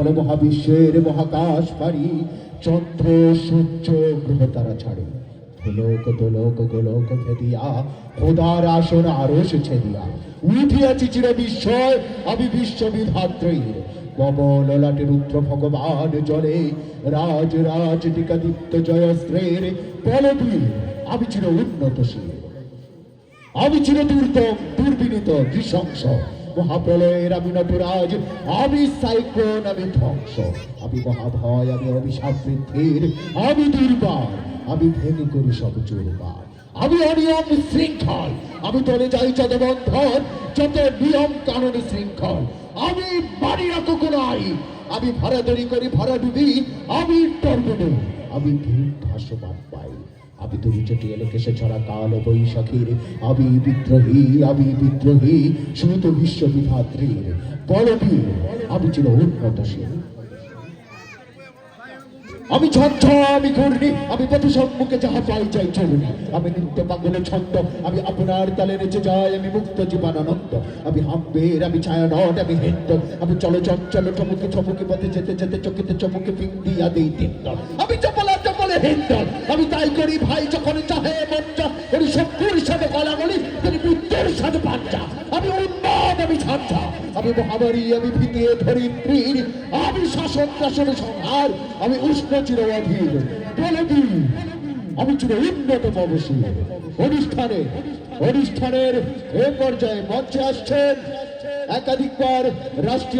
বল মহাবিশ্বের মহাকাশ পারি চন্দ্র, সূর্য, গ্রহ তারা ছাড়ে। গোলক দোলক, গোলক ভেদিয়া খোদার আসন আরস ছেদিয়া। বিস্ময় আমি পবন ললাটে রুদ্র ভগবান জলে, রাজ রাজ টিকাদীপ্ত জয়স্ত্রের বলবীর, আমি চির উন্নতশীল আমি চির দুর্দম দুর্বিনীত, নৃশংস। মহাপ্রলয়ের আমি নটরাজ, আমি সাইক্লোন আমি ধ্বংস। আমি মহাভয়, আমি অভিশাপ বৃদ্ধির, আমি দুর্বার, আমি ভেঙে করি সব চুরবার। আমি অনিয়ম শৃঙ্খল, আমি তলে যাই যত বন্ধন যত নিয়ম কানুন শৃঙ্খল। আমি বাড়ি রাখো আইন আমি ভাড়া তৈরি করি ভাড়া ডুবি আমি টর্বুডো আমি ভিড় ভাসমান পাই। আমি ছড়া কাল বৈশাখীর। আমি বিদ্রোহী আমি বিদ্রোহী সুত বিশ্ববিধাত্রীর বলবীর আমি ছিল আমি ছন্দ, আমি ঘূর্ণি, আমি পথ সম্মুখে যাহা চাই আমি নিত্য ছন্দ, আমি আপনার তালে নেচে যাই আমি মুক্ত জীবনানন্দ। আমি হাম্বের, আমি ছায়ানট, আমি হিন্দ আমি চলো চঞ্চল চমুকে চমুকে পথে যেতে যেতে চকিতে চমুকে পিং দিয়া আমি চপলা হিন্দ আমি তাই করি ভাই, যখন চাহে সাথে গলা বলি তিনি সাথে পাঞ্চা আমি আমি ঝঞ্ঝা আমি মহামারী, আমি ভিতিয়ে ধরিত্রীর আমি শাসন শাসন, সংহার। আমি উষ্ণ চির অধীর বলে দিই, আমি চির উন্নত অবশ্যই অনুষ্ঠানে, অনুষ্ঠানের এ পর্যায়ে মঞ্চে আসছেন একাধিকবার রাষ্ট্রীয়